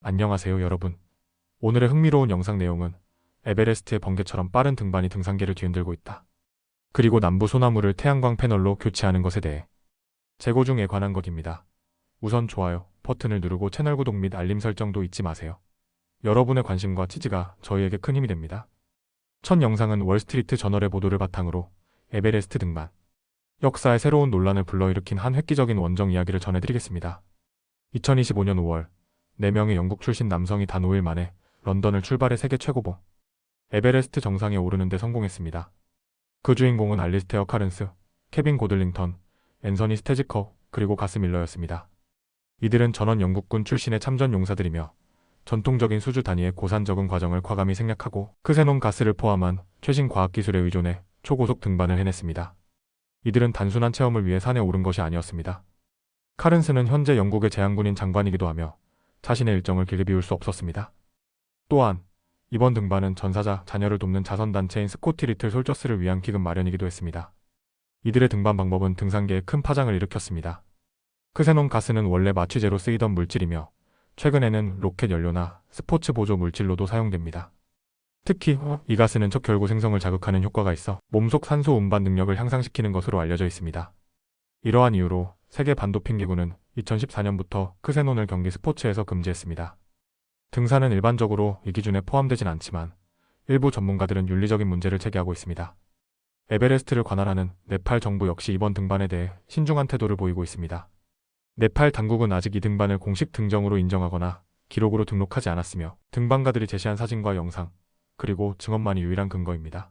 안녕하세요 여러분. 오늘의 흥미로운 영상 내용은 에베레스트의 번개처럼 빠른 등반이 등산계를 뒤흔들고 있다. 그리고 남부 소나무를 태양광 패널로 교체하는 것에 대해 재고 중에 관한 것입니다. 우선 좋아요 버튼을 누르고 채널 구독 및 알림 설정도 잊지 마세요. 여러분의 관심과 치즈가 저희에게 큰 힘이 됩니다. 첫 영상은 월스트리트 저널의 보도를 바탕으로 에베레스트 등반 역사의 새로운 논란을 불러일으킨 한 획기적인 원정 이야기를 전해드리겠습니다. 2025년 5월 4명의 영국 출신 남성이 단 5일 만에 런던을 출발해 세계 최고봉 에베레스트 정상에 오르는 데 성공했습니다. 그 주인공은 알리스테어 카른스, 케빈 고들링턴, 앤서니 스테지커, 그리고 가스 밀러였습니다. 이들은 전원 영국군 출신의 참전 용사들이며 전통적인 수주 단위의 고산 적응 과정을 과감히 생략하고 크세논 가스를 포함한 최신 과학기술에 의존해 초고속 등반을 해냈습니다. 이들은 단순한 체험을 위해 산에 오른 것이 아니었습니다. 카른스는 현재 영국의 제한군인 장관이기도 하며 자신의 일정을 길게 비울 수 없었습니다. 또한 이번 등반은 전사자 자녀를 돕는 자선단체인 스코티 리틀 솔저스를 위한 기금 마련이기도 했습니다. 이들의 등반 방법은 등산계에 큰 파장을 일으켰습니다. 크세논 가스는 원래 마취제로 쓰이던 물질이며 최근에는 로켓 연료나 스포츠 보조 물질로도 사용됩니다. 특히 이 가스는 척결구 생성을 자극하는 효과가 있어 몸속 산소 운반 능력을 향상시키는 것으로 알려져 있습니다. 이러한 이유로 세계 반도핑 기구는 2014년부터 크세논을 경기 스포츠에서 금지했습니다. 등산은 일반적으로 이 기준에 포함되진 않지만 일부 전문가들은 윤리적인 문제를 제기하고 있습니다. 에베레스트를 관할하는 네팔 정부 역시 이번 등반에 대해 신중한 태도를 보이고 있습니다. 네팔 당국은 아직 이 등반을 공식 등정으로 인정하거나 기록으로 등록하지 않았으며 등반가들이 제시한 사진과 영상, 그리고 증언만이 유일한 근거입니다.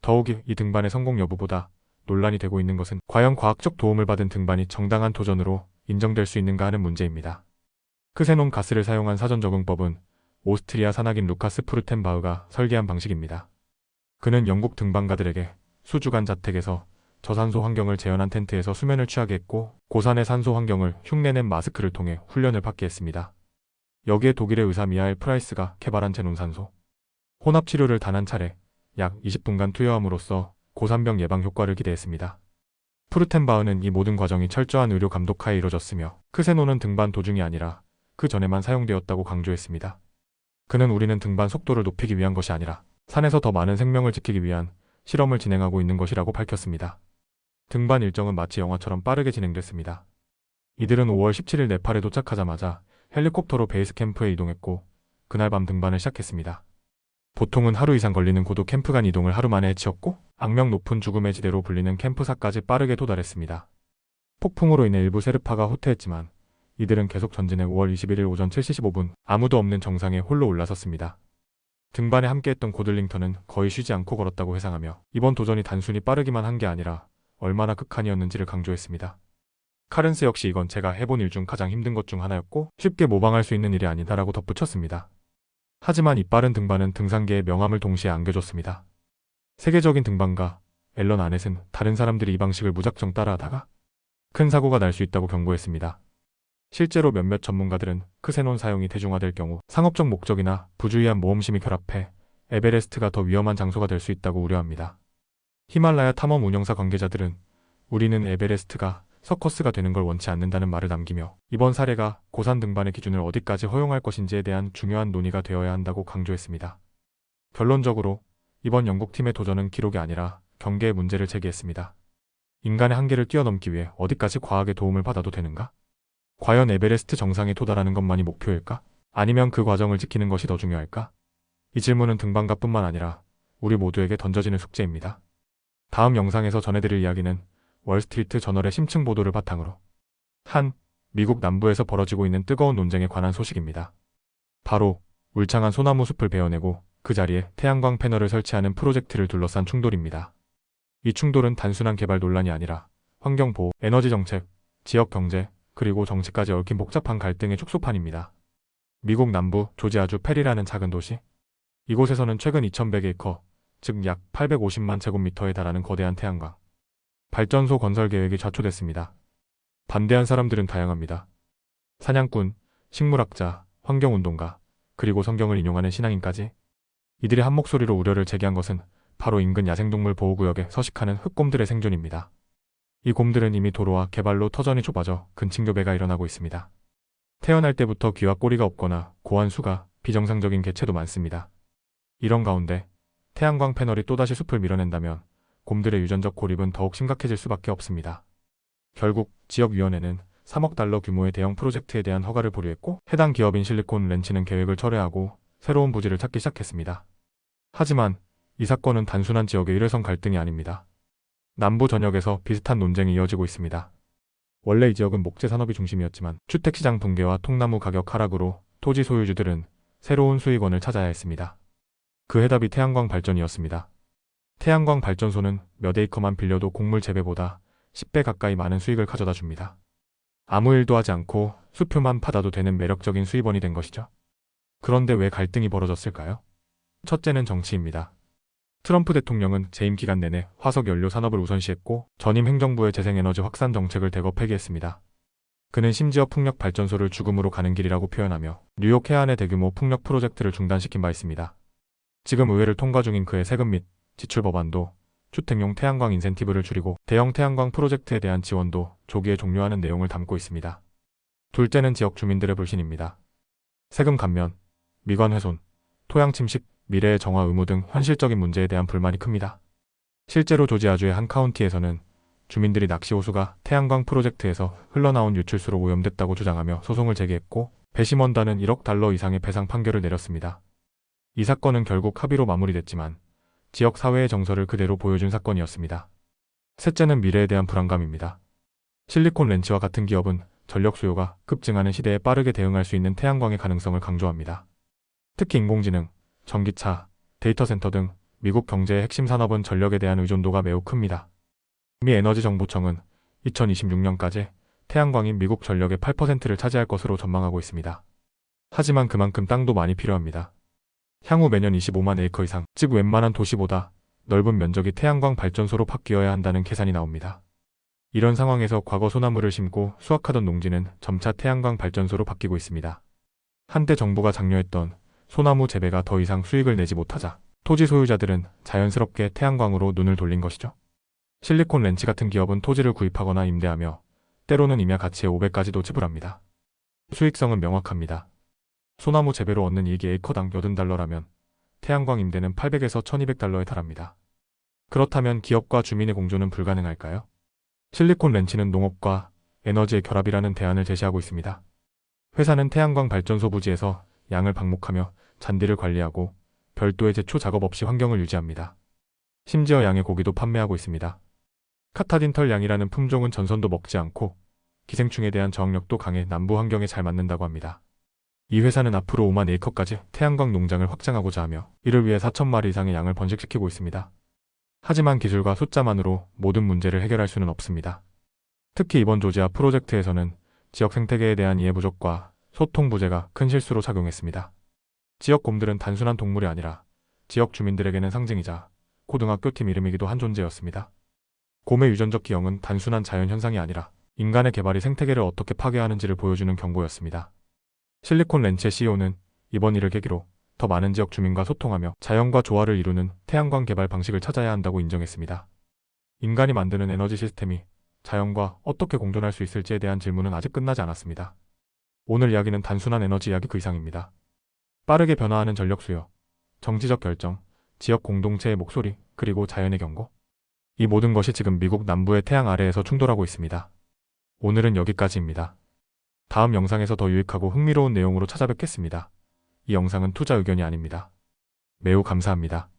더욱이 이 등반의 성공 여부보다 논란이 되고 있는 것은 과연 과학적 도움을 받은 등반이 정당한 도전으로 인정될 수 있는가 하는 문제입니다. 크세논 가스를 사용한 사전 적응법은 오스트리아 산악인 루카스 푸르텐바흐가 설계한 방식입니다. 그는 영국 등반가들에게 수주간 자택에서 저산소 환경을 재현한 텐트에서 수면을 취하게 했고 고산의 산소 환경을 흉내낸 마스크를 통해 훈련을 받게 했습니다. 여기에 독일의 의사 미하엘 프라이스가 개발한 제논산소 혼합 치료를 단 한 차례 약 20분간 투여함으로써 고산병 예방 효과를 기대했습니다. 푸르텐바흐는 이 모든 과정이 철저한 의료 감독하에 이루어졌으며 크세논은 등반 도중이 아니라 그 전에만 사용되었다고 강조했습니다. 그는 우리는 등반 속도를 높이기 위한 것이 아니라 산에서 더 많은 생명을 지키기 위한 실험을 진행하고 있는 것이라고 밝혔습니다. 등반 일정은 마치 영화처럼 빠르게 진행됐습니다. 이들은 5월 17일 네팔에 도착하자마자 헬리콥터로 베이스 캠프에 이동했고 그날 밤 등반을 시작했습니다. 보통은 하루 이상 걸리는 고도 캠프 간 이동을 하루 만에 해치웠고 악명 높은 죽음의 지대로 불리는 캠프사까지 빠르게 도달했습니다. 폭풍으로 인해 일부 세르파가 후퇴했지만 이들은 계속 전진해 5월 21일 오전 7시 15분 아무도 없는 정상에 홀로 올라섰습니다. 등반에 함께했던 고들링턴은 거의 쉬지 않고 걸었다고 회상하며 이번 도전이 단순히 빠르기만 한 게 아니라 얼마나 극한이었는지를 강조했습니다. 카른스 역시 이건 제가 해본 일 중 가장 힘든 것 중 하나였고 쉽게 모방할 수 있는 일이 아니다라고 덧붙였습니다. 하지만 이 빠른 등반은 등산계의 명함을 동시에 안겨줬습니다. 세계적인 등반가 앨런 아넷은 다른 사람들이 이 방식을 무작정 따라하다가 큰 사고가 날 수 있다고 경고했습니다. 실제로 몇몇 전문가들은 크세논 사용이 대중화될 경우 상업적 목적이나 부주의한 모험심이 결합해 에베레스트가 더 위험한 장소가 될 수 있다고 우려합니다. 히말라야 탐험 운영사 관계자들은 우리는 에베레스트가 서커스가 되는 걸 원치 않는다는 말을 남기며 이번 사례가 고산 등반의 기준을 어디까지 허용할 것인지에 대한 중요한 논의가 되어야 한다고 강조했습니다. 결론적으로 이번 영국팀의 도전은 기록이 아니라 경계의 문제를 제기했습니다. 인간의 한계를 뛰어넘기 위해 어디까지 과학의 도움을 받아도 되는가? 과연 에베레스트 정상에 도달하는 것만이 목표일까? 아니면 그 과정을 지키는 것이 더 중요할까? 이 질문은 등반가뿐만 아니라 우리 모두에게 던져지는 숙제입니다. 다음 영상에서 전해드릴 이야기는 월스트리트 저널의 심층 보도를 바탕으로 한 미국 남부에서 벌어지고 있는 뜨거운 논쟁에 관한 소식입니다. 바로 울창한 소나무 숲을 베어내고 그 자리에 태양광 패널을 설치하는 프로젝트를 둘러싼 충돌입니다. 이 충돌은 단순한 개발 논란이 아니라 환경보호, 에너지 정책, 지역 경제, 그리고 정치까지 얽힌 복잡한 갈등의 촉소판입니다. 미국 남부 조지아주 페리라는 작은 도시. 이곳에서는 최근 2100에이커, 즉 약 850만 제곱미터에 달하는 거대한 태양광 발전소 건설 계획이 좌초됐습니다. 반대한 사람들은 다양합니다. 사냥꾼, 식물학자, 환경운동가, 그리고 성경을 인용하는 신앙인까지 이들이 한 목소리로 우려를 제기한 것은 바로 인근 야생동물 보호구역에 서식하는 흑곰들의 생존입니다. 이 곰들은 이미 도로와 개발로 터전이 좁아져 근친교배가 일어나고 있습니다. 태어날 때부터 귀와 꼬리가 없거나 고환수가 비정상적인 개체도 많습니다. 이런 가운데 태양광 패널이 또다시 숲을 밀어낸다면 곰들의 유전적 고립은 더욱 심각해질 수밖에 없습니다. 결국 지역위원회는 3억 달러 규모의 대형 프로젝트에 대한 허가를 보류했고 해당 기업인 실리콘 렌치는 계획을 철회하고 새로운 부지를 찾기 시작했습니다. 하지만 이 사건은 단순한 지역의 일회성 갈등이 아닙니다. 남부 전역에서 비슷한 논쟁이 이어지고 있습니다. 원래 이 지역은 목재 산업이 중심이었지만 주택시장 붕괴와 통나무 가격 하락으로 토지 소유주들은 새로운 수익원을 찾아야 했습니다. 그 해답이 태양광 발전이었습니다. 태양광 발전소는 몇 에이커만 빌려도 곡물 재배보다 10배 가까이 많은 수익을 가져다 줍니다. 아무 일도 하지 않고 수표만 받아도 되는 매력적인 수입원이 된 것이죠. 그런데 왜 갈등이 벌어졌을까요? 첫째는 정치입니다. 트럼프 대통령은 재임 기간 내내 화석 연료 산업을 우선시했고 전임 행정부의 재생에너지 확산 정책을 대거 폐기했습니다. 그는 심지어 풍력 발전소를 죽음으로 가는 길이라고 표현하며 뉴욕 해안의 대규모 풍력 프로젝트를 중단시킨 바 있습니다. 지금 의회를 통과 중인 그의 세금 및 지출 법안도 주택용 태양광 인센티브를 줄이고 대형 태양광 프로젝트에 대한 지원도 조기에 종료하는 내용을 담고 있습니다. 둘째는 지역 주민들의 불신입니다. 세금 감면, 미관 훼손, 토양 침식, 미래의 정화 의무 등 현실적인 문제에 대한 불만이 큽니다. 실제로 조지아주의 한 카운티에서는 주민들이 낚시 호수가 태양광 프로젝트에서 흘러나온 유출수로 오염됐다고 주장하며 소송을 제기했고 배심원단은 1억 달러 이상의 배상 판결을 내렸습니다. 이 사건은 결국 합의로 마무리됐지만 지역 사회의 정서를 그대로 보여준 사건이었습니다. 셋째는 미래에 대한 불안감입니다. 실리콘 렌치와 같은 기업은 전력 수요가 급증하는 시대에 빠르게 대응할 수 있는 태양광의 가능성을 강조합니다. 특히 인공지능, 전기차, 데이터 센터 등 미국 경제의 핵심 산업은 전력에 대한 의존도가 매우 큽니다. 미 에너지 정보청은 2026년까지 태양광이 미국 전력의 8%를 차지할 것으로 전망하고 있습니다. 하지만 그만큼 땅도 많이 필요합니다. 향후 매년 25만 에이커 이상, 즉 웬만한 도시보다 넓은 면적이 태양광 발전소로 바뀌어야 한다는 계산이 나옵니다. 이런 상황에서 과거 소나무를 심고 수확하던 농지는 점차 태양광 발전소로 바뀌고 있습니다. 한때 정부가 장려했던 소나무 재배가 더 이상 수익을 내지 못하자 토지 소유자들은 자연스럽게 태양광으로 눈을 돌린 것이죠. 실리콘 렌치 같은 기업은 토지를 구입하거나 임대하며 때로는 임야 가치의 5배까지도 지불합니다. 수익성은 명확합니다. 소나무 재배로 얻는 이익이 에이커당 80달러라면 태양광 임대는 800에서 1200달러에 달합니다. 그렇다면 기업과 주민의 공존은 불가능할까요? 실리콘 렌치는 농업과 에너지의 결합이라는 대안을 제시하고 있습니다. 회사는 태양광 발전소 부지에서 양을 방목하며 잔디를 관리하고 별도의 제초 작업 없이 환경을 유지합니다. 심지어 양의 고기도 판매하고 있습니다. 카타딘털 양이라는 품종은 전선도 먹지 않고 기생충에 대한 저항력도 강해 남부 환경에 잘 맞는다고 합니다. 이 회사는 앞으로 5만 에이커까지 태양광 농장을 확장하고자 하며 이를 위해 4천 마리 이상의 양을 번식시키고 있습니다. 하지만 기술과 숫자만으로 모든 문제를 해결할 수는 없습니다. 특히 이번 조지아 프로젝트에서는 지역 생태계에 대한 이해 부족과 소통 부재가 큰 실수로 작용했습니다. 지역 곰들은 단순한 동물이 아니라 지역 주민들에게는 상징이자 고등학교 팀 이름이기도 한 존재였습니다. 곰의 유전적 기형은 단순한 자연 현상이 아니라 인간의 개발이 생태계를 어떻게 파괴하는지를 보여주는 경고였습니다. 실리콘 렌치의 CEO는 이번 일을 계기로 더 많은 지역 주민과 소통하며 자연과 조화를 이루는 태양광 개발 방식을 찾아야 한다고 인정했습니다. 인간이 만드는 에너지 시스템이 자연과 어떻게 공존할 수 있을지에 대한 질문은 아직 끝나지 않았습니다. 오늘 이야기는 단순한 에너지 이야기 그 이상입니다. 빠르게 변화하는 전력 수요, 정치적 결정, 지역 공동체의 목소리, 그리고 자연의 경고. 이 모든 것이 지금 미국 남부의 태양 아래에서 충돌하고 있습니다. 오늘은 여기까지입니다. 다음 영상에서 더 유익하고 흥미로운 내용으로 찾아뵙겠습니다. 이 영상은 투자 의견이 아닙니다. 매우 감사합니다.